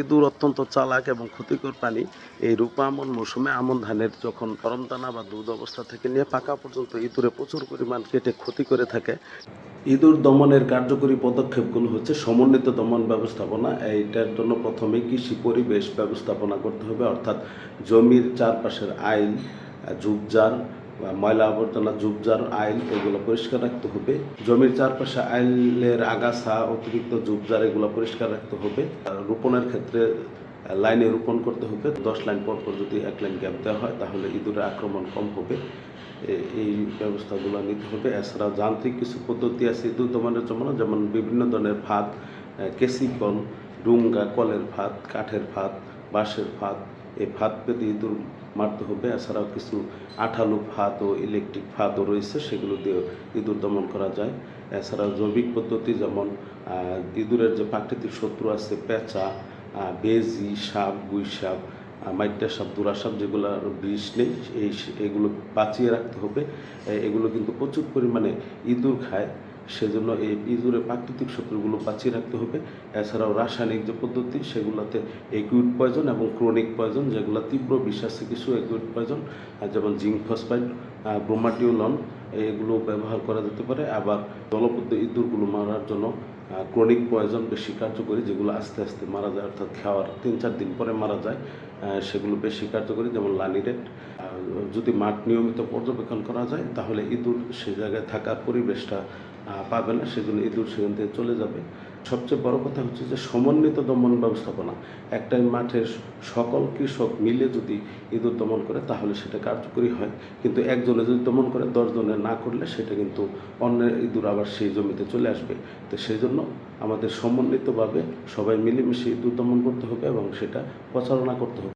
ইঁদুর অত্যন্ত চালাক এবং ক্ষতিকর প্রাণী। এই রূপা আমন মৌসুমে আমন ধানের যখন দানা বা দুধ অবস্থা থেকে নিয়ে পাকা পর্যন্ত ইঁদুরে প্রচুর পরিমাণ কেটে ক্ষতি করে থাকে। ইঁদুর দমনের কার্যকরী পদক্ষেপগুলো হচ্ছে সমন্বিত দমন ব্যবস্থাপনা। এইটার জন্য প্রথমে কৃষি পরিবেশ ব্যবস্থাপনা করতে হবে, অর্থাৎ জমির চারপাশের আইন ঝুপঝাড় ময়লা আবর্জনা ঝুপঝাড় আইল এগুলো পরিষ্কার রাখতে হবে। জমির চারপাশে আইলের আগাছা, অতিরিক্ত ঝুপঝাড় এগুলো পরিষ্কার রাখতে হবে। রোপণের ক্ষেত্রে লাইনে রোপণ করতে হবে। দশ লাইন পর পর যদি এক লাইন গ্যাপ দেওয়া হয়, তাহলে ইঁদুরের আক্রমণ কম হবে। এই ব্যবস্থাগুলো নিতে হবে। এছাড়াও যান্ত্রিক কিছু পদ্ধতি আছে ইঁদুর দমনের জন্য, যেমন বিভিন্ন ধরনের ভাত কেসিকল ডুঙ্গা কলের ভাত, কাঠের ভাত, বাঁশের ভাত। এই ভাত পেতে ইঁদুর মারতে হবে, এছাড়াও কিছু আঠালো ফাঁদ ও ইলেকট্রিক ফাঁদও রয়েছে, সেগুলো দিয়ে ইঁদুর দমন করা যায়। এছাড়াও জৈবিক পদ্ধতি যেমন ইঁদুরের যে প্রাকৃতিক শত্রু আছে, পেঁচা বেজি, সাপ, গুই সাপ মাইটা সাপ, দুরা সাপ যেগুলোর বিষ নেই, এই এগুলো বাঁচিয়ে রাখতে হবে। এগুলো কিন্তু প্রচুর পরিমাণে ইঁদুর খায়। সেজন্য এই ইঁদুরে প্রাকৃতিক শত্রুগুলো বাঁচিয়ে রাখতে হবে। এছাড়াও রাসায়নিক যে পদ্ধতি, সেগুলোতে একুইড পয়জন এবং ক্রনিক পয়জন যেগুলো তীব্র আছে কিছু একুইড পয়জন যেমন জিঙ্ক ফসফাইড ব্রোমাটিউলন এগুলো ব্যবহার করা যেতে পারে। আবার দলবদ্ধ ইঁদুরগুলো মারার জন্য ক্রনিক পয়জন বেশি কার্যকরী, যেগুলো আস্তে আস্তে মারা যায়, অর্থাৎ খাওয়ার তিন চার দিন পরে মারা যায় সেগুলো বেশি কার্যকরী, যেমন লানিরেট। যদি মাঠ নিয়মিত পর্যবেক্ষণ করা যায়, তাহলে ইঁদুর সে জায়গায় থাকার পরিবেশটা পাবে না, সেজন্য ইঁদুর সেখান থেকে চলে যাবে। সবচেয়ে বড় কথা হচ্ছে যে সমন্বিত দমন ব্যবস্থাপনা, একটাই মাঠের সকল কৃষক মিলে যদি ইঁদুর দমন করে তাহলে সেটা কার্যকরী হয়। কিন্তু একজনে যদি দমন করে, দশজনে না করলে সেটা কিন্তু অন্যের ইঁদুর আবার সেই জমিতে চলে আসবে। তো সেই জন্য আমাদের সমন্বিতভাবে সবাই মিলেমিশে ইঁদুর দমন করতে হবে এবং সেটা প্রচারণা করতে হবে।